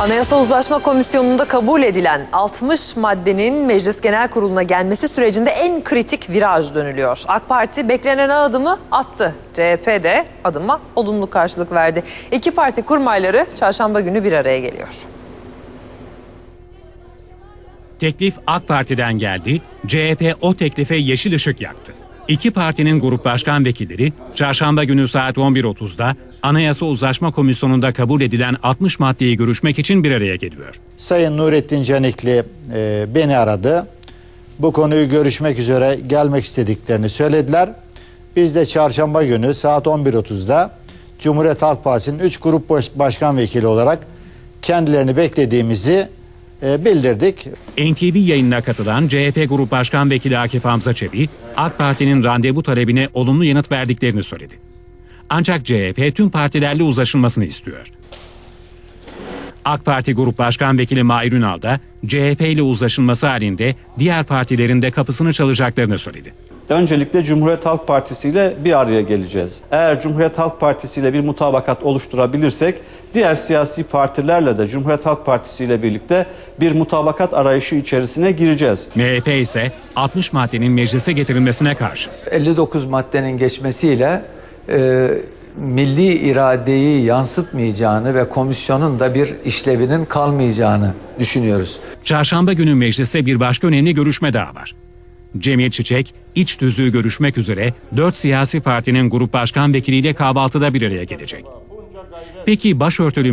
Anayasa Uzlaşma Komisyonu'nda kabul edilen 60 maddenin Meclis Genel Kurulu'na gelmesi sürecinde en kritik viraj dönülüyor. AK Parti beklenen adımı attı. CHP de adıma olumlu karşılık verdi. İki parti kurmayları çarşamba günü bir araya geliyor. Teklif AK Parti'den geldi, CHP o teklife yeşil ışık yaktı. İki partinin grup başkan vekilleri çarşamba günü saat 11.30'da Anayasa Uzlaşma Komisyonu'nda kabul edilen 60 maddeyi görüşmek için bir araya geliyor. Sayın Nurettin Canikli e, beni aradı. Bu konuyu görüşmek üzere gelmek istediklerini söylediler. Biz de çarşamba günü saat 11.30'da Cumhuriyet Halk Partisi'nin 3 grup baş- başkan vekili olarak kendilerini beklediğimizi bildirdik. NTV yayınına katılan CHP Grup Başkan Vekili Akif Hamza Çebi, AK Parti'nin randevu talebine olumlu yanıt verdiklerini söyledi. Ancak CHP tüm partilerle uzlaşılmasını istiyor. AK Parti Grup Başkan Vekili Mahir Ünal da CHP ile uzlaşılması halinde diğer partilerin de kapısını çalacaklarını söyledi. Öncelikle Cumhuriyet Halk Partisi ile bir araya geleceğiz. Eğer Cumhuriyet Halk Partisi ile bir mutabakat oluşturabilirsek diğer siyasi partilerle de Cumhuriyet Halk Partisi ile birlikte bir mutabakat arayışı içerisine gireceğiz. MHP ise 60 maddenin meclise getirilmesine karşı. 59 maddenin geçmesiyle e, milli iradeyi yansıtmayacağını ve komisyonun da bir işlevinin kalmayacağını düşünüyoruz. Çarşamba günü mecliste bir başka önemli görüşme daha var. Cemil Çiçek, iç tüzüğü görüşmek üzere 4 siyasi partinin grup başkan vekiliyle kahvaltıda bir araya gelecek. Peki başörtülü